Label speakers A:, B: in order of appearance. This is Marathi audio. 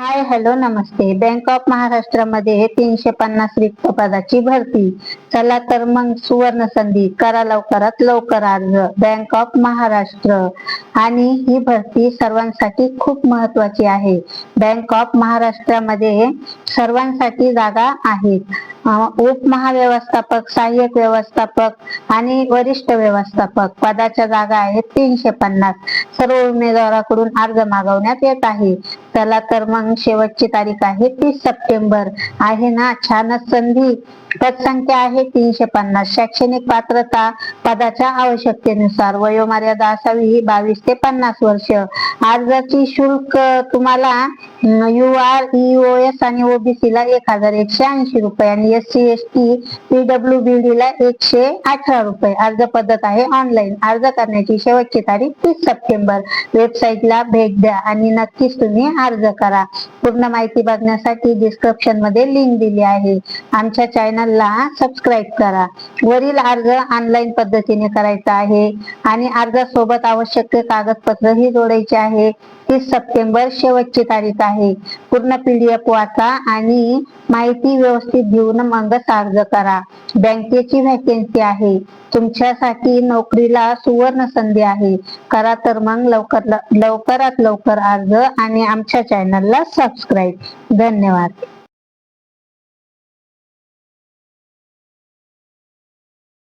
A: हाय हॅलो नमस्ते. बँक ऑफ महाराष्ट्रामध्ये तीनशे पन्नास रिक्त पदाची भरती. चला तर मग सुवर्ण संधी. करा लवकरात लवकर अर्ज. बँक ऑफ महाराष्ट्र आणि ही भरती सर्वांसाठी खूप महत्वाची आहे. बँक ऑफ महाराष्ट्रामध्ये सर्वांसाठी जागा आहेत. उपमहाव्यवस्थापक सहाय्यक व्यवस्थापक आणि वरिष्ठ व्यवस्थापक पदाच्या जागा आहेत तीनशे पन्नास. सर्व उमेदवाराकडून अर्ज मागवण्यात येत आहे. चला तर मग शेवटची तारीख आहे तीस सप्टेंबर. आहे ना? छानच संधी. पदसंख्या आहे तीनशे पन्नास. शैक्षणिक पात्रता पदाच्या आवश्यकतेनुसार वयोमर्यादा असावी ही बावीस ते पन्नास वर्ष. अर्जाची शुल्क तुम्हाला यू आर ओ एस आणि ओबीसी ला एक हजार एकशे ऐंशी रुपये आणि S C S T PW B D ला एकशे अठरा रुपये. अर्ज पद्धत आहे ऑनलाईन. अर्ज करण्याची शेवटची तारीख तीस सप्टेंबर. वेबसाईटला भेट द्या आणि नक्कीच तुम्ही अर्ज करा. पूर्ण माहिती बघण्यासाठी डिस्क्रिप्शनमध्ये लिंक दिली आहे. आमच्या चॅनलला सबस्क्राईब करा. वरील अर्ज ऑनलाईन पद्धतीने करायचा आहे आणि अर्जासोबत आवश्यक कागदपत्र ही जोडायचे आहे. तीस सप्टेंबर शेवटची तारीख आहे. पूर्ण पीडीएफ वाचा आणि माहिती व्यवस्थित घेऊन मगच अर्ज करा. बँकेची व्हॅकेन्सी आहे. तुमच्यासाठी नोकरीला सुवर्ण संधी आहे. करा तर मग लवकर लवकरात लवकर अर्ज आणि आमच्या चॅनलला सबस्क्राईब धन्यवाद.